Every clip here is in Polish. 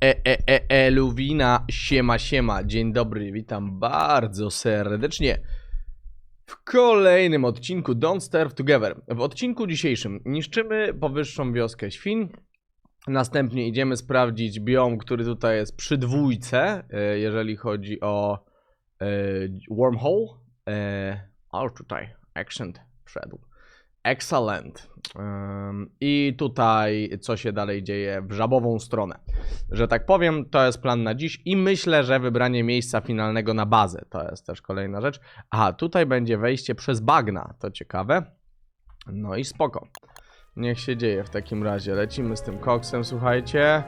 E, e, e, e, Luwina, siema, siema, dzień dobry, witam bardzo serdecznie w kolejnym odcinku Don't Starve Together. W odcinku dzisiejszym niszczymy powyższą wioskę świń, następnie idziemy sprawdzić biom, który tutaj jest przy dwójce, e, jeżeli chodzi o e, wormhole, e, ale tutaj accent wszedł. Excellent. I tutaj co się dalej dzieje w żabową stronę. Że tak powiem, to jest plan na dziś i myślę, że wybranie miejsca finalnego na bazę to jest też kolejna rzecz. Aha, tutaj będzie wejście przez bagna, to ciekawe. No i spoko. Niech się dzieje w takim razie. Lecimy z tym koksem, słuchajcie.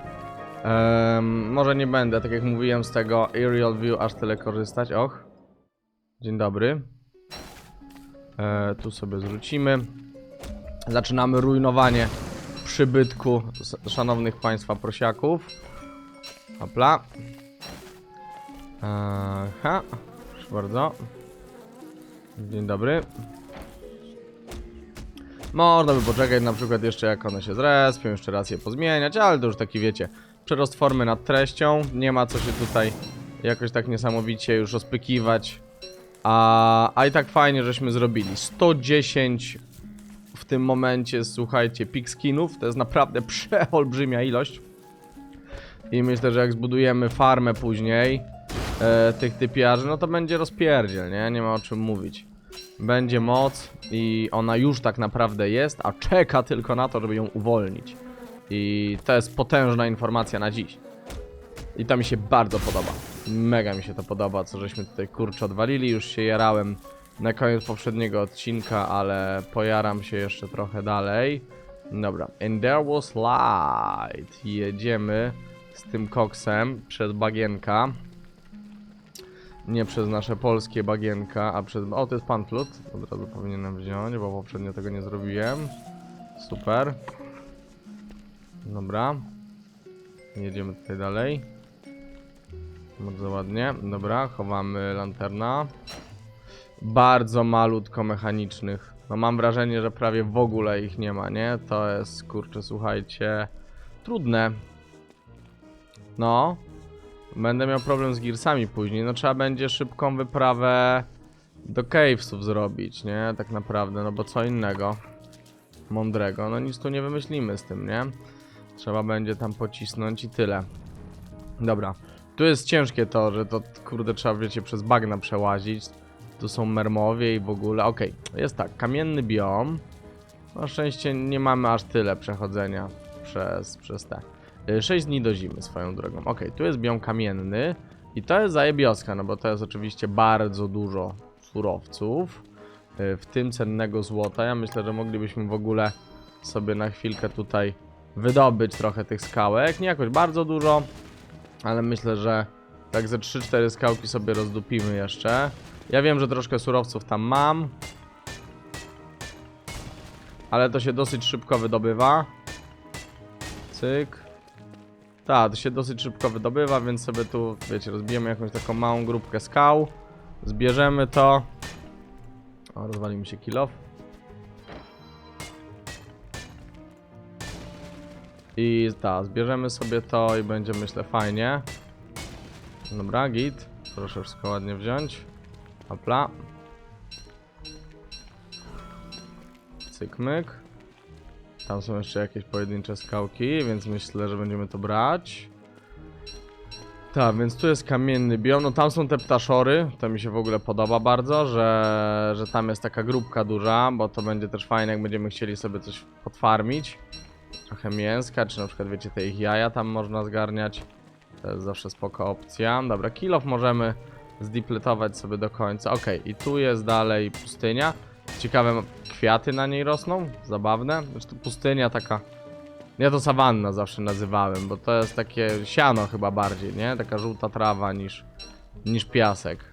Ym, może nie będę, tak jak mówiłem, z tego aerial view aż tyle korzystać. Och. Dzień dobry. E, tu sobie zwrócimy. Zaczynamy rujnowanie przybytku szanownych państwa prosiaków. Hopla. Aha. Proszę bardzo. Dzień dobry. Można by poczekać na przykład jeszcze jak one się zrespią, jeszcze raz je pozmieniać, ale to już taki wiecie, przerost formy nad treścią. Nie ma co się tutaj jakoś tak niesamowicie już rozpykiwać. A, a i tak fajnie, żeśmy zrobili. 110 w tym momencie, słuchajcie, pik skinów. To jest naprawdę przeolbrzymia ilość. I myślę, że jak zbudujemy farmę później e, tych typiarzy, no to będzie rozpierdziel, nie? Nie ma o czym mówić. Będzie moc i ona już tak naprawdę jest, a czeka tylko na to, żeby ją uwolnić. I to jest potężna informacja na dziś. I to mi się bardzo podoba. Mega mi się to podoba, co żeśmy tutaj kurczę odwalili. Już się jarałem na koniec poprzedniego odcinka, ale pojaram się jeszcze trochę dalej. Dobra, and there was light. Jedziemy z tym koksem przez bagienka. Nie przez nasze polskie bagienka, a przez... O, to jest pantlut. Od razu powinienem wziąć, bo poprzednio tego nie zrobiłem. Super. Dobra. Jedziemy tutaj dalej. Bardzo ładnie. Dobra, chowamy lanterna. Bardzo malutko mechanicznych. No mam wrażenie, że prawie w ogóle ich nie ma, nie? To jest, kurczę, słuchajcie, trudne. No. Będę miał problem z Gearsami później. No trzeba będzie szybką wyprawę do Cavesów zrobić, nie? Tak naprawdę, no bo co innego mądrego. No nic tu nie wymyślimy z tym, nie? Trzeba będzie tam pocisnąć i tyle. Dobra. Tu jest ciężkie to, że to kurde trzeba wiecie przez bagna przełazić. Tu są mermowie i w ogóle. Okej, jest tak, kamienny biom. Na szczęście nie mamy aż tyle przechodzenia przez, przez te. 6 dni do zimy swoją drogą. Okej, tu jest biom kamienny i to jest zajebioska, no bo to jest oczywiście bardzo dużo surowców. Y, W tym cennego złota. Ja myślę, że moglibyśmy w ogóle sobie na chwilkę tutaj wydobyć trochę tych skałek. Nie jakoś bardzo dużo, ale myślę, że tak ze 3-4 skałki sobie rozdupimy jeszcze. Ja wiem, że troszkę surowców tam mam. Ale to się dosyć szybko wydobywa. Cyk. Tak, to się dosyć szybko wydobywa, więc sobie tu, wiecie, rozbijemy jakąś taką małą grupkę skał. Zbierzemy to. O, rozwali mi się kilof. I tak, zbierzemy sobie to i będzie myślę fajnie. Dobra, git. Proszę wszystko ładnie wziąć. Hopla. Cyk, myk. Tam są jeszcze jakieś pojedyncze skałki, więc myślę, że będziemy to brać. Tak, więc tu jest kamienny biom. No tam są te ptaszory. To mi się w ogóle podoba bardzo, że, że tam jest taka grupka duża, bo to będzie też fajne, jak będziemy chcieli sobie coś podfarmić. Trochę mięska, czy na przykład wiecie, te ich jaja tam można zgarniać. To jest zawsze spoko opcja. Dobra, kilof możemy zdipletować sobie do końca. Ok, i tu jest dalej pustynia. Ciekawe, kwiaty na niej rosną. Zabawne. Zresztą pustynia taka... Ja to sawanna zawsze nazywałem, bo to jest takie siano chyba bardziej, nie? Taka żółta trawa niż, niż piasek.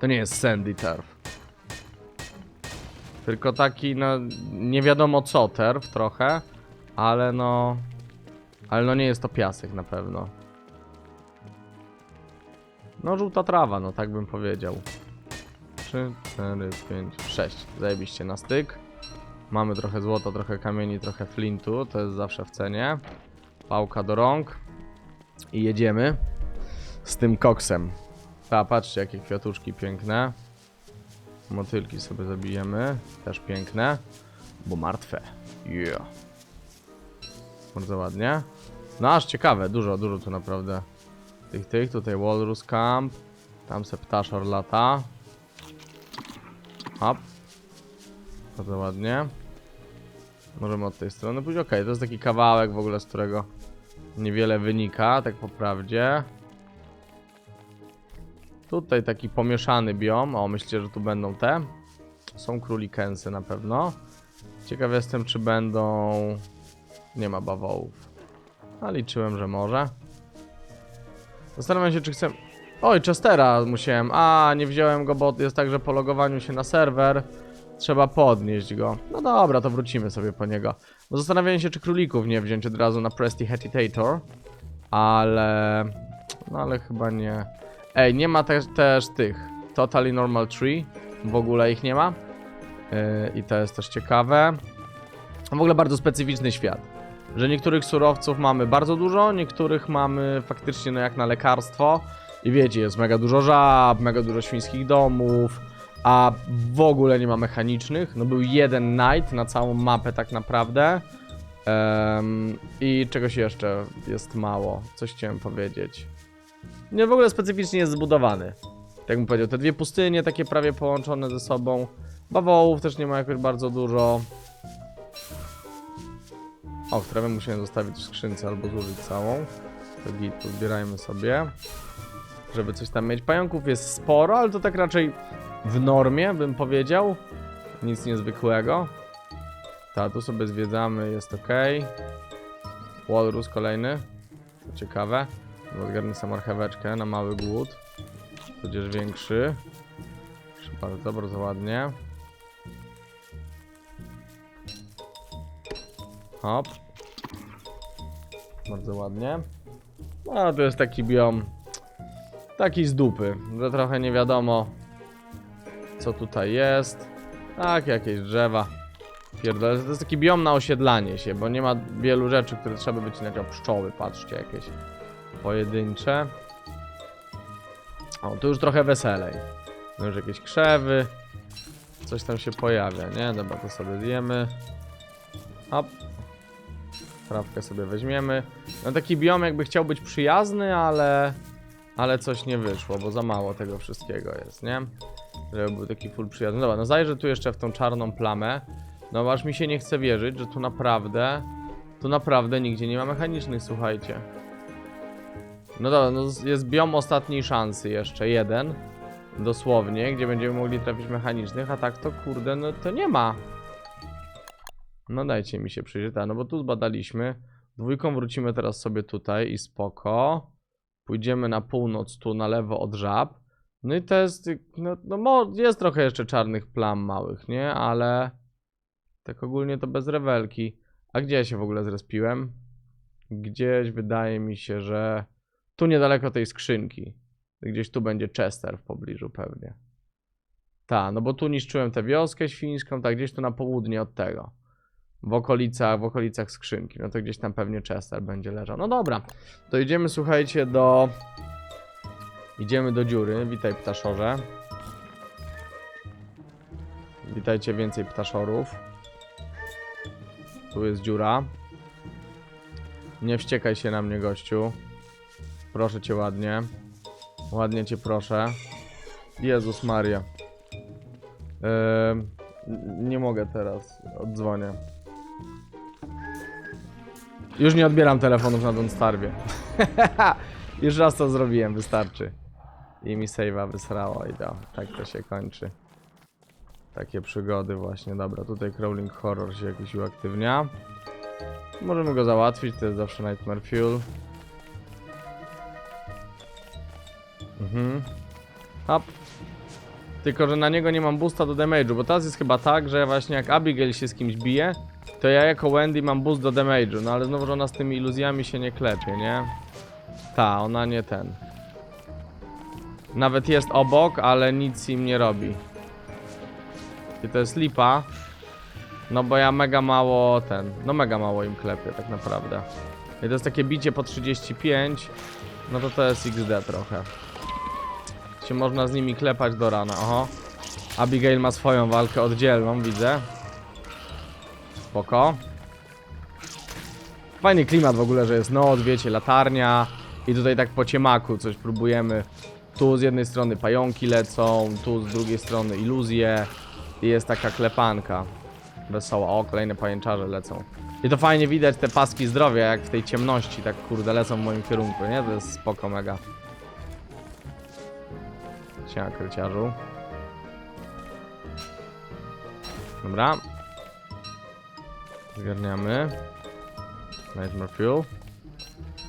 To nie jest sandy turf. Tylko taki, no, nie wiadomo co turf trochę, ale no... Ale no nie jest to piasek na pewno. No żółta trawa, no tak bym powiedział. 3, 4, 5, 6. Zajebiście na styk. Mamy trochę złota, trochę kamieni, trochę flintu. To jest zawsze w cenie. Pałka do rąk. I jedziemy z tym koksem. Ta, patrzcie jakie kwiatuszki piękne. Motylki sobie zabijemy. Też piękne. Bo martwe. Yeah. Bardzo ładnie. No aż ciekawe, dużo, dużo tu naprawdę. Tych, tych, tutaj Walrus Camp. Tam se ptaszor lata. Hop. Bardzo ładnie. Możemy od tej strony pójść. Okej, to jest taki kawałek w ogóle, z którego niewiele wynika, tak po prawdzie. Tutaj taki pomieszany biom. O, myślcie, że tu będą te? Są królikensy na pewno. Ciekaw jestem, czy będą... Nie ma bawołów. A liczyłem, że może. Zastanawiam się, czy chcę... Oj, Chestera musiałem. A, nie wziąłem go, bo jest tak, że po logowaniu się na serwer trzeba podnieść go. No dobra, to wrócimy sobie po niego. Bo zastanawiałem się, czy królików nie wziąć od razu na Prestidigitator. Ale... No ale chyba nie. Ej, nie ma też, też tych Totally Normal Tree. W ogóle ich nie ma. Yy, I to jest też ciekawe. W ogóle bardzo specyficzny świat. Że niektórych surowców mamy bardzo dużo, niektórych mamy faktycznie no jak na lekarstwo. I wiecie, jest mega dużo żab, mega dużo świńskich domów, a w ogóle nie ma mechanicznych. No był jeden night na całą mapę tak naprawdę. Em, I czegoś jeszcze jest mało. Coś chciałem powiedzieć. Nie, w ogóle specyficznie jest zbudowany. Tak bym powiedział, te dwie pustynie takie prawie połączone ze sobą. Bawołów też nie ma jakoś bardzo dużo. O, trawę musiałem zostawić w skrzynce albo zużyć całą. To git, pozbierajmy sobie. Żeby coś tam mieć. Pająków jest sporo, ale to tak raczej w normie bym powiedział. Nic niezwykłego. Ta, tu sobie zwiedzamy, jest ok. Walrus kolejny. To ciekawe. Sobie marcheweczkę na mały głód. Tudzież większy. Proszę bardzo, bardzo ładnie. Hop. Bardzo ładnie. No, to jest taki biom. Taki z dupy, że trochę nie wiadomo co tutaj jest. Tak, jakieś drzewa. Pierdolę, to jest taki biom na osiedlanie się, bo nie ma wielu rzeczy, które trzeba wycinać. O, pszczoły, patrzcie, jakieś pojedyncze. O, tu już trochę weselej. No już jakieś krzewy. Coś tam się pojawia, nie? Dobra, to sobie zjemy. Hop. Trawkę sobie weźmiemy. No taki biom jakby chciał być przyjazny, ale... Ale coś nie wyszło, bo za mało tego wszystkiego jest, nie? Żeby był taki full przyjazny. Dobra, no zajrzę tu jeszcze w tą czarną plamę. No aż mi się nie chce wierzyć, że tu naprawdę... Tu naprawdę nigdzie nie ma mechanicznych, słuchajcie. No dobra, no jest biom ostatniej szansy jeszcze, jeden. Dosłownie, gdzie będziemy mogli trafić mechanicznych, a tak to kurde, no to nie ma. No dajcie mi się przyjrzeć, tak, no bo tu zbadaliśmy. Dwójką wrócimy teraz sobie tutaj i spoko. Pójdziemy na północ, tu na lewo od żab. No i to jest, no, no jest trochę jeszcze czarnych plam małych, nie? Ale tak ogólnie to bez rewelki. A gdzie ja się w ogóle zrespiłem? Gdzieś wydaje mi się, że tu niedaleko tej skrzynki. Gdzieś tu będzie Chester w pobliżu pewnie. Ta, no bo tu niszczyłem tę wioskę świńską, tak gdzieś tu na południe od tego. W okolicach, w okolicach skrzynki. No to gdzieś tam pewnie Chester będzie leżał. No dobra, to idziemy słuchajcie do... Idziemy do dziury. Witaj ptaszorze. Witajcie więcej ptaszorów. Tu jest dziura. Nie wściekaj się na mnie, gościu. Proszę cię ładnie. Ładnie cię proszę. Jezus Maria. N- nie mogę teraz. Oddzwonię. Już nie odbieram telefonów na Don't Starwie. Już raz to zrobiłem, wystarczy. I mi save'a wysrało i. Tak to się kończy. Takie przygody właśnie. Dobra, tutaj Crawling Horror się jakiś uaktywnia. Możemy go załatwić, to jest zawsze Nightmare Fuel. Mhm. Hop. Tylko, że na niego nie mam boosta do damage'u, bo teraz jest chyba tak, że właśnie jak Abigail się z kimś bije, to ja jako Wendy mam boost do damage'u, no ale znowu, ona z tymi iluzjami się nie klepie, nie? Ta, ona nie ten. Nawet jest obok, ale nic im nie robi. I to jest lipa. No bo ja mega mało ten, no mega mało im klepię tak naprawdę. I to jest takie bicie po 35, no to to jest XD trochę. Się można z nimi klepać do rana, oho. Abigail ma swoją walkę oddzielną, widzę. Spoko. Fajny klimat w ogóle, że jest noc, wiecie, latarnia i tutaj tak po ciemaku coś próbujemy. Tu z jednej strony pająki lecą, tu z drugiej strony iluzje i jest taka klepanka. Wesoła. O, kolejne pajęczarze lecą. I to fajnie widać te paski zdrowia, jak w tej ciemności, tak kurde, lecą w moim kierunku, nie? To jest spoko mega. Siema, kryciarzu. Dobra. Zgarniamy. Nightmare Fuel.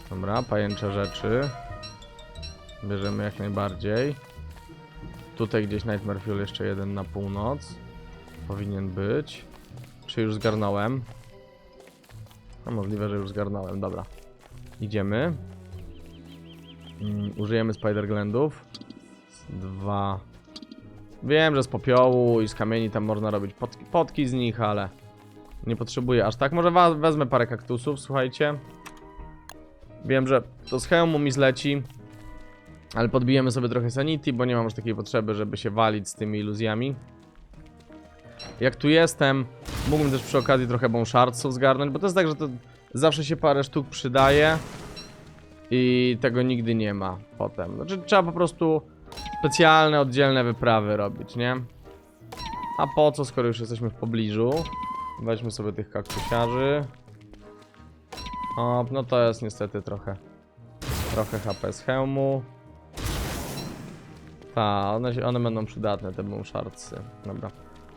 Dobra, pajęcze rzeczy. Bierzemy jak najbardziej. Tutaj gdzieś Nightmare Fuel jeszcze jeden na północ. Powinien być. Czy już zgarnąłem? No możliwe, że już zgarnąłem, dobra. Idziemy. Mm, użyjemy Spider Glendów. Dwa. Wiem, że z popiołu i z kamieni tam można robić potki, potki z nich, ale nie potrzebuję aż tak. Może wezmę parę kaktusów, słuchajcie. Wiem, że to z hełmu mi zleci. Ale podbijemy sobie trochę sanity, bo nie mam już takiej potrzeby, żeby się walić z tymi iluzjami. Jak tu jestem, mógłbym też przy okazji trochę bonshardsów zgarnąć, bo to jest tak, że to zawsze się parę sztuk przydaje i tego nigdy nie ma potem. Znaczy trzeba po prostu specjalne, oddzielne wyprawy robić, nie? A po co, skoro już jesteśmy w pobliżu? Weźmy sobie tych kaktusiarzy. O, no to jest niestety trochę trochę HP z hełmu. Ta, one, one będą przydatne, te bonshardsy. Dobra.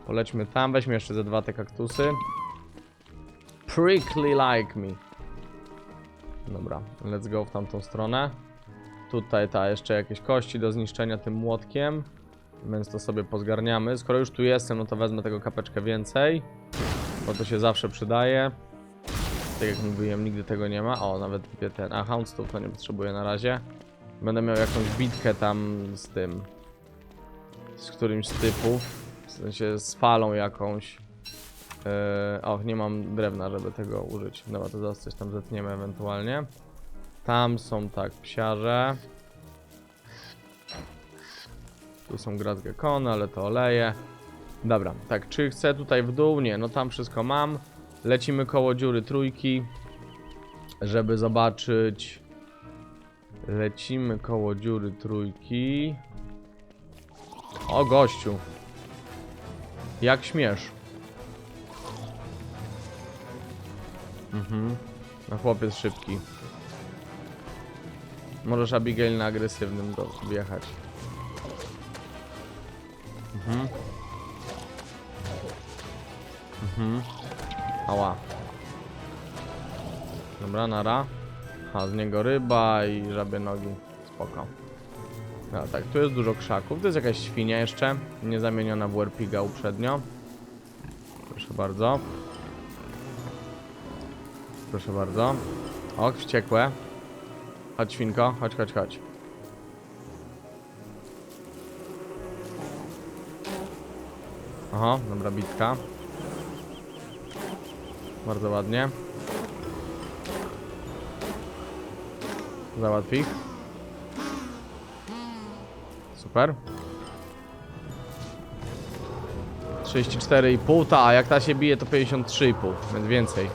Polećmy tam, weźmy jeszcze ze dwa te kaktusy. Prickly like me. Dobra, let's go w tamtą stronę. Tutaj ta jeszcze jakieś kości do zniszczenia tym młotkiem. Więc to sobie pozgarniamy. Skoro już tu jestem, no to wezmę tego kapeczkę więcej. Bo to się zawsze przydaje. Tak jak mówiłem, nigdy tego nie ma. O, nawet ten. A, Houndstooth to nie potrzebuję na razie. Będę miał jakąś bitkę tam z tym. Z którymś z typów. W sensie z falą jakąś. Yy, och, nie mam drewna, żeby tego użyć. Dobra, to zaraz coś tam zetniemy ewentualnie. Tam są tak, psiarze. Tu są grazgekony, ale to oleje. Dobra, tak, czy chcę tutaj w dół? Nie, no tam wszystko mam. Lecimy koło dziury trójki, żeby zobaczyć. Lecimy koło dziury trójki. O gościu. Jak śmiesz. Mhm. No chłopiec szybki. Możesz Abigail na agresywnym go wjechać. Mhm. Mhm. Ała. Dobra, nara. A z niego ryba i żabie nogi. Spoko. No tak, tu jest dużo krzaków. To jest jakaś świnia jeszcze. Nie zamieniona w Werpiga uprzednio. Proszę bardzo. Proszę bardzo. Ok, wściekłe. Chodź świnko, chodź, chodź, chodź. Aha, dobra bitka. Bardzo ładnie. Załatw ich. Super. 34,5, ta, a jak ta się bije to 53,5, więc więcej.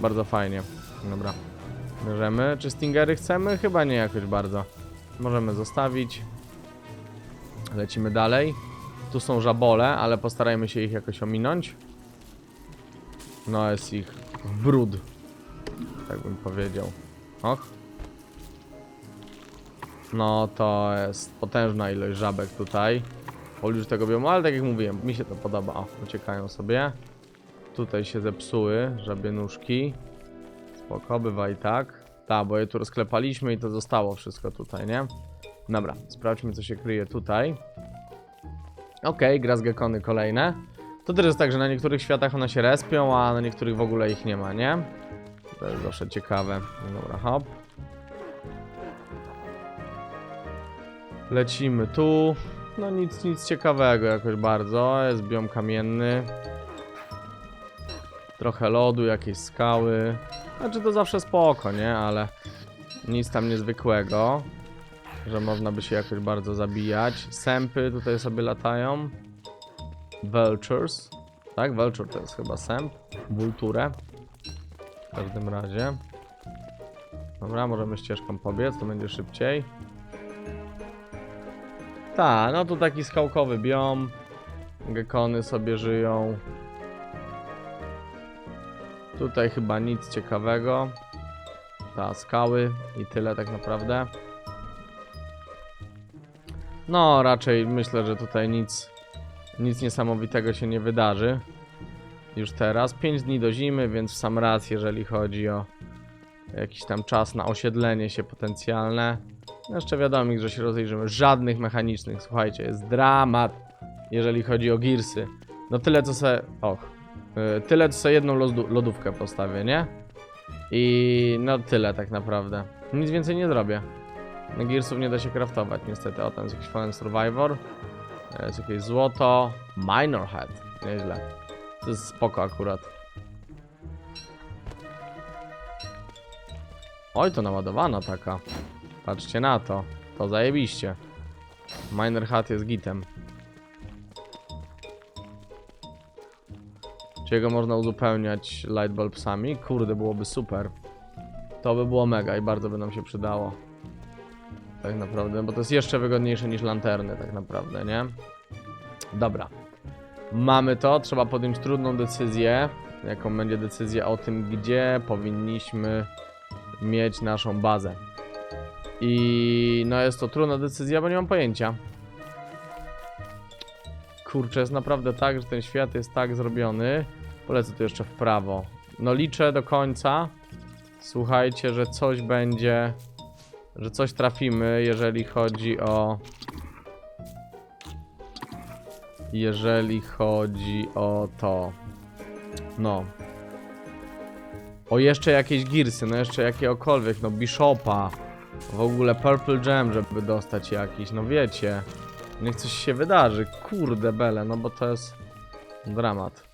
Bardzo fajnie. Dobra. Bierzemy. Czy stingery chcemy? Chyba nie jakoś bardzo. Możemy zostawić. Lecimy dalej. Tu są żabole, ale postarajmy się ich jakoś ominąć. No jest ich brud. Tak bym powiedział. Och. No to jest potężna ilość żabek tutaj. W pobliżu tego biomu, ale tak jak mówiłem, mi się to podoba. O, uciekają sobie. Tutaj się zepsuły żabie nóżki. Spoko, bywa i tak. Tak, bo je tu rozklepaliśmy i to zostało wszystko tutaj, nie? Dobra, sprawdźmy co się kryje tutaj. Okej, gra z gekony kolejne. To też jest tak, że na niektórych światach one się respią, a na niektórych w ogóle ich nie ma, nie? To jest zawsze ciekawe. Dobra, hop. Lecimy tu. No nic, nic ciekawego jakoś bardzo. Jest biom kamienny. trochę lodu, jakieś skały. Znaczy to zawsze spoko, nie? Ale nic tam niezwykłego, że można by się jakoś bardzo zabijać. Sępy tutaj sobie latają. Vultures. Tak, Vulture to jest chyba sęp. Vulture. W każdym razie. Dobra, możemy ścieżką pobiec, to będzie szybciej. Ta, no tu taki skałkowy biom. Gekony sobie żyją. Tutaj chyba nic ciekawego. Ta, skały i tyle tak naprawdę. No, raczej myślę, że tutaj nic, nic niesamowitego się nie wydarzy. Już teraz. 5 dni do zimy, więc w sam raz, jeżeli chodzi o jakiś tam czas na osiedlenie się potencjalne. Jeszcze wiadomo, że się rozejrzymy. Żadnych mechanicznych, słuchajcie, jest dramat, jeżeli chodzi o Gearsy. No tyle co se... Och. Yy, tyle co se jedną lodówkę postawię, nie? I no tyle tak naprawdę. Nic więcej nie zrobię. Gearsów nie da się craftować niestety. O, tam jest jakiś Fallen Survivor. E, Jest jakieś złoto. Minor Head. Nieźle. To jest spoko akurat. Oj, to naładowana taka. Patrzcie na to. To zajebiście. Miner Hat jest gitem. Czy jego można uzupełniać lightbulbsami? Kurde, byłoby super. To by było mega i bardzo by nam się przydało. Tak naprawdę, bo to jest jeszcze wygodniejsze niż lanterny, tak naprawdę, nie? Dobra. Mamy to, trzeba podjąć trudną decyzję. Jaką będzie decyzja o tym, gdzie powinniśmy mieć naszą bazę. I no jest to trudna decyzja, bo nie mam pojęcia. Kurczę, jest naprawdę tak, że ten świat jest tak zrobiony. Polecę tu jeszcze w prawo. No liczę do końca. Słuchajcie, że coś będzie, że coś trafimy, jeżeli chodzi o jeżeli chodzi o to. No. O jeszcze jakieś girsy, no jeszcze jakiegokolwiek, no Bishopa. W ogóle Purple Gem, żeby dostać jakiś, no wiecie. Niech coś się wydarzy, kurde bele, no bo to jest dramat.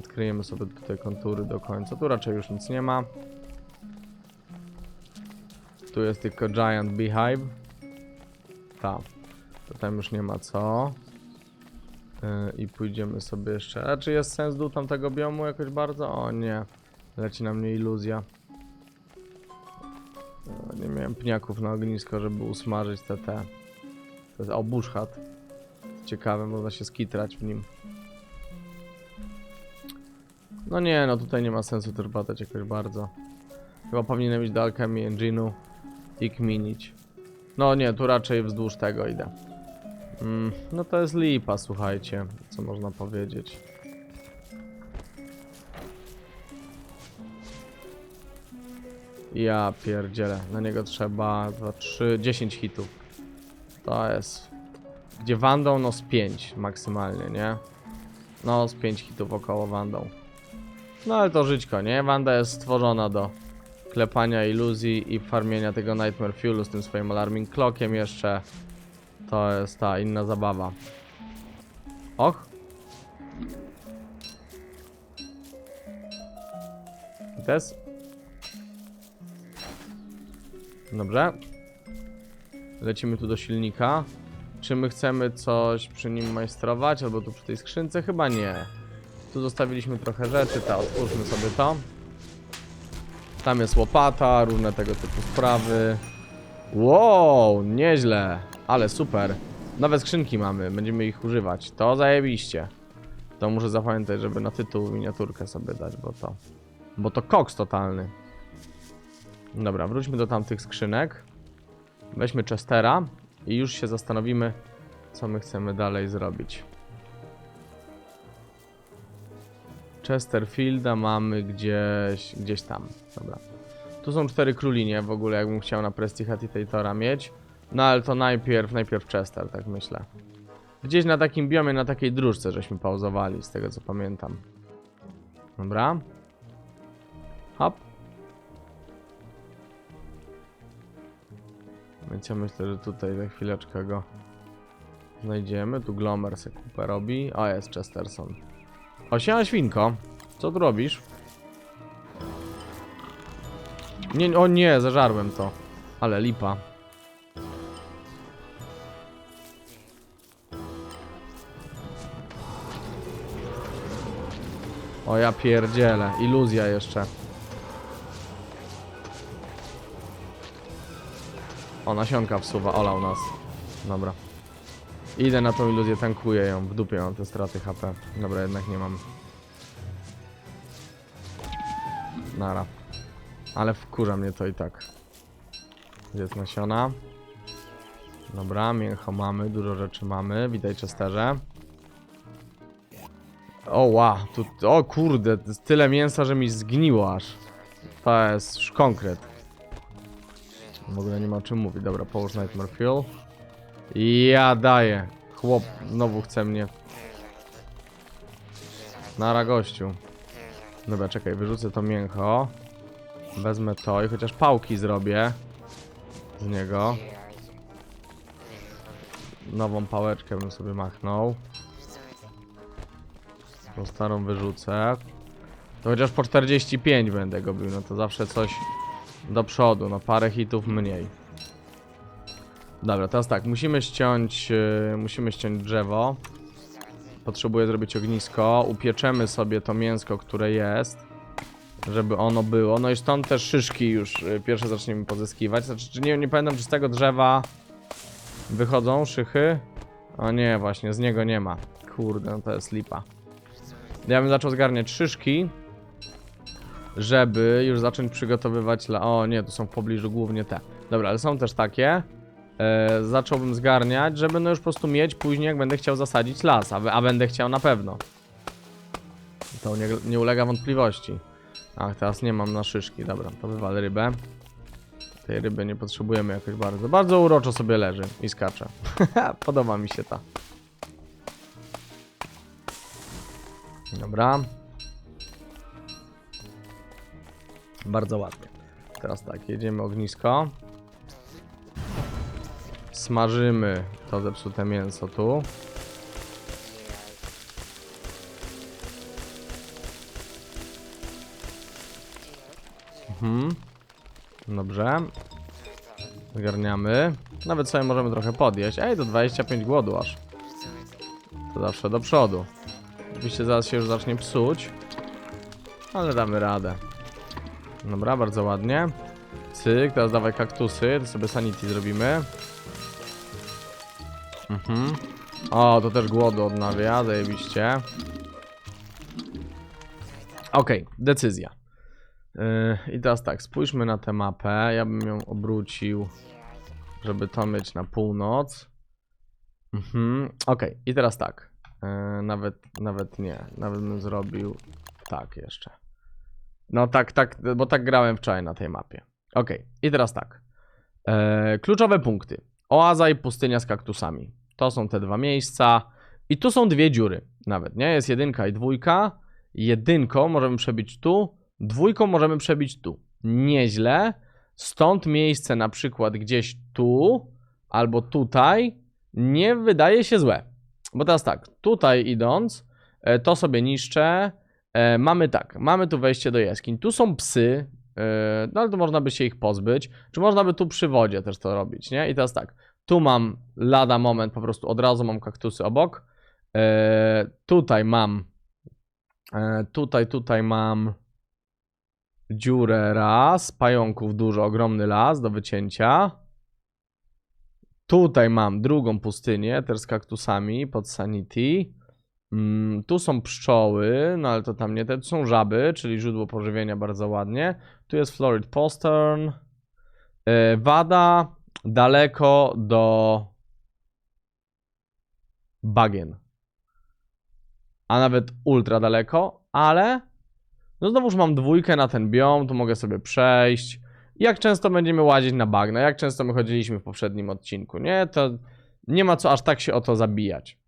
Odkryjemy sobie tutaj kontury do końca, tu raczej już nic nie ma. Tu jest tylko Giant Beehive. To tam już nie ma co. Yy, I pójdziemy sobie jeszcze. A czy jest sens dół tamtego biomu jakoś bardzo? O nie. Leci na mnie iluzja. Nie miałem pniaków na ognisko, żeby usmażyć te te. To jest o bushhat. Ciekawe, można się skitrać w nim. No nie, no tutaj nie ma sensu też badać jakoś bardzo. Chyba powinienem iść do Alchemy Engine'u i kminić. No nie, tu raczej wzdłuż tego idę. Mm, no to jest lipa, słuchajcie, co można powiedzieć. Ja pierdzielę, na niego trzeba 2, 3, 10 hitów. To jest... Gdzie Wandą, no z 5 maksymalnie, nie? No z 5 hitów około Wandą. No ale to żyćko, nie? Wanda jest stworzona do klepania iluzji i farmienia tego Nightmare Fuelu z tym swoim alarming clockiem jeszcze. To jest ta inna zabawa. Och. Jest... Dobrze. Lecimy tu do silnika. Czy my chcemy coś przy nim majstrować, albo tu przy tej skrzynce? Chyba nie. Tu zostawiliśmy trochę rzeczy, ta otwórzmy sobie to. Tam jest łopata, różne tego typu sprawy. Wow, nieźle, ale super. Nowe skrzynki mamy, będziemy ich używać. To zajebiście. To muszę zapamiętać, żeby na tytuł miniaturkę sobie dać, bo to... Bo to koks totalny. Dobra, wróćmy do tamtych skrzynek. Weźmy Chestera i już się zastanowimy, co my chcemy dalej zrobić. Chesterfielda mamy gdzieś, gdzieś tam. Dobra. Tu są cztery królinie w ogóle, jakbym chciał na Prestidigitatora mieć. No ale to najpierw, najpierw Chester, tak myślę. Gdzieś na takim biomie, na takiej dróżce żeśmy pauzowali, z tego co pamiętam. Dobra. Hop. Więc ja myślę, że tutaj za chwileczkę go znajdziemy. Tu Glomer se kupę robi. O, jest Chesterson. O, świnko. Co tu robisz? Nie, o nie, zażarłem to. Ale lipa. O ja pierdzielę, iluzja jeszcze. O, nasionka wsuwa, olał nas. Dobra. Idę na tą iluzję, tankuję ją. W dupie mam te straty HP. Dobra, jednak nie mam. Nara. Ale wkurza mnie to i tak. Jest nasiona? Dobra, mięcho mamy, dużo rzeczy mamy. Witaj, Chesterze. O, wow, tu, o kurde, tyle mięsa, że mi zgniło aż. To jest konkret. W ogóle nie ma o czym mówić. Dobra, połóż Nightmare Fuel. Ja daję. Chłop znowu chce mnie. Nara gościu. Dobra, czekaj, wyrzucę to mięcho. Wezmę to i chociaż pałki zrobię z niego. Nową pałeczkę bym sobie machnął. Tą starą wyrzucę. To chociaż po 45 będę go bił, no to zawsze coś do przodu, no parę hitów mniej. Dobra, teraz tak, musimy ściąć, yy, musimy ściąć drzewo. Potrzebuję zrobić ognisko, upieczemy sobie to mięsko, które jest, żeby ono było. No i stąd też szyszki już yy, pierwsze zaczniemy pozyskiwać. Znaczy, czy nie, nie pamiętam, czy z tego drzewa wychodzą szychy? O nie, właśnie, z niego nie ma. Kurde, no to jest lipa. Ja bym zaczął zgarniać szyszki, żeby już zacząć przygotowywać. O nie, tu są w pobliżu głównie te. Dobra, ale są też takie. E, zacząłbym zgarniać, żeby no już po prostu mieć później, jak będę chciał zasadzić las, a, a będę chciał na pewno. To nie, nie ulega wątpliwości. Ach, teraz nie mam na szyszki. Dobra, to wywalę rybę. Tej ryby nie potrzebujemy jakoś bardzo. Bardzo uroczo sobie leży i skacze. Podoba mi się ta. Dobra. Bardzo ładnie. Teraz tak, jedziemy ognisko. Smażymy to zepsute mięso tu. Mhm. Dobrze. Zgarniamy. Nawet sobie możemy trochę podjeść. Ej, to 25 głodu aż. To zawsze do przodu. Oczywiście zaraz się już zacznie psuć. Ale damy radę. Dobra, bardzo ładnie. Cyk, teraz dawaj kaktusy, to sobie sanity zrobimy. Mhm. O, to też głodu odnawia, zajebiście. Okej, decyzja. Yy, I teraz tak, spójrzmy na tę mapę. Ja bym ją obrócił, żeby to mieć na północ. Mhm. Okej, i teraz tak. Yy, nawet, nawet nie. Nawet bym zrobił tak jeszcze. No tak, tak, bo tak grałem wczoraj na tej mapie. Okej, i teraz tak. E, kluczowe punkty. Oaza i pustynia z kaktusami. To są te dwa miejsca. I tu są dwie dziury nawet, nie? Jest jedynka i dwójka. Jedynką możemy przebić tu, dwójką możemy przebić tu. Nieźle. Stąd miejsce na przykład gdzieś tu albo tutaj nie wydaje się złe. Bo teraz tak, tutaj idąc, e, to sobie niszczę. E, mamy tak, mamy tu wejście do jaskiń. Tu są psy, no ale to można by się ich pozbyć. Czy można by tu przy wodzie też to robić, nie? I teraz tak, tu mam lada moment, po prostu od razu mam kaktusy obok. E, tutaj mam, e, tutaj, tutaj mam dziurę raz, pająków dużo, ogromny las do wycięcia. Tutaj mam drugą pustynię, też z kaktusami pod Sanity. Mm, tu są pszczoły, no ale to tam nie te. Tu są żaby, czyli źródło pożywienia bardzo ładnie. Tu jest Florid Postern. E, Wada daleko do bagien. A nawet ultra daleko, ale no znowuż mam dwójkę na ten biom, tu mogę sobie przejść. Jak często będziemy łazić na bagna? Jak często my chodziliśmy w poprzednim odcinku, nie? To nie ma co aż tak się o to zabijać.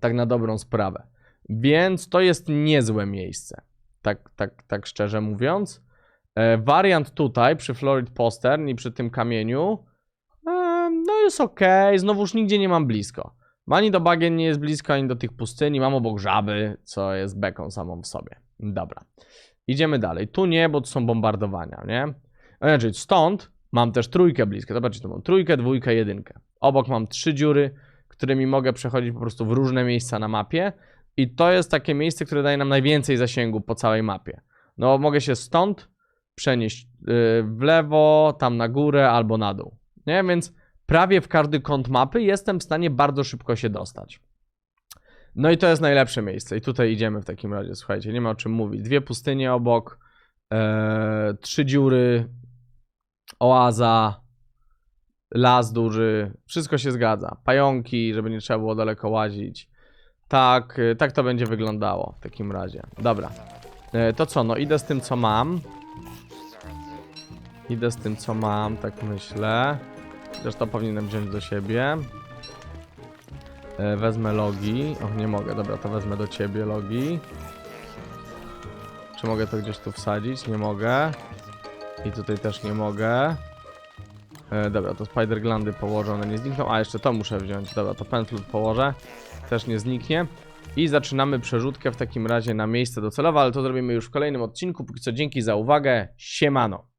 Tak na dobrą sprawę. Więc to jest niezłe miejsce. Tak, tak, tak szczerze mówiąc. E, wariant tutaj przy Florid Postern i przy tym kamieniu e, no jest ok. Znowuż nigdzie nie mam blisko. Ani do bagien nie jest blisko, ani do tych pustyni. Mam obok żaby, co jest beką samą w sobie. Dobra. Idziemy dalej. Tu nie, bo tu są bombardowania, nie? Znaczy, stąd mam też trójkę blisko. Zobaczcie, tu mam trójkę, dwójkę, jedynkę. Obok mam trzy dziury, którymi mogę przechodzić po prostu w różne miejsca na mapie. I to jest takie miejsce, które daje nam najwięcej zasięgu po całej mapie. No, mogę się stąd przenieść yy, w lewo, tam na górę albo na dół. Nie? Więc prawie w każdy kąt mapy jestem w stanie bardzo szybko się dostać. No i to jest najlepsze miejsce. I tutaj idziemy w takim razie. Słuchajcie, nie ma o czym mówić. Dwie pustynie obok, e, trzy dziury, oaza, las duży. Wszystko się zgadza. Pająki, żeby nie trzeba było daleko łazić. Tak, y, tak to będzie wyglądało w takim razie. Dobra. E, to co, no idę z tym co mam. Idę z tym co mam, tak myślę. Zresztą powinienem wziąć do siebie. E, wezmę logi. Och, nie mogę. Dobra, to wezmę do ciebie logi. Czy mogę to gdzieś tu wsadzić? Nie mogę. I tutaj też nie mogę. E, dobra, to spider glandy położę, one nie znikną. A, jeszcze to muszę wziąć. Dobra, to penflut położę. Też nie zniknie. I zaczynamy przerzutkę w takim razie na miejsce docelowe, ale to zrobimy już w kolejnym odcinku. Póki co dzięki za uwagę. Siemano.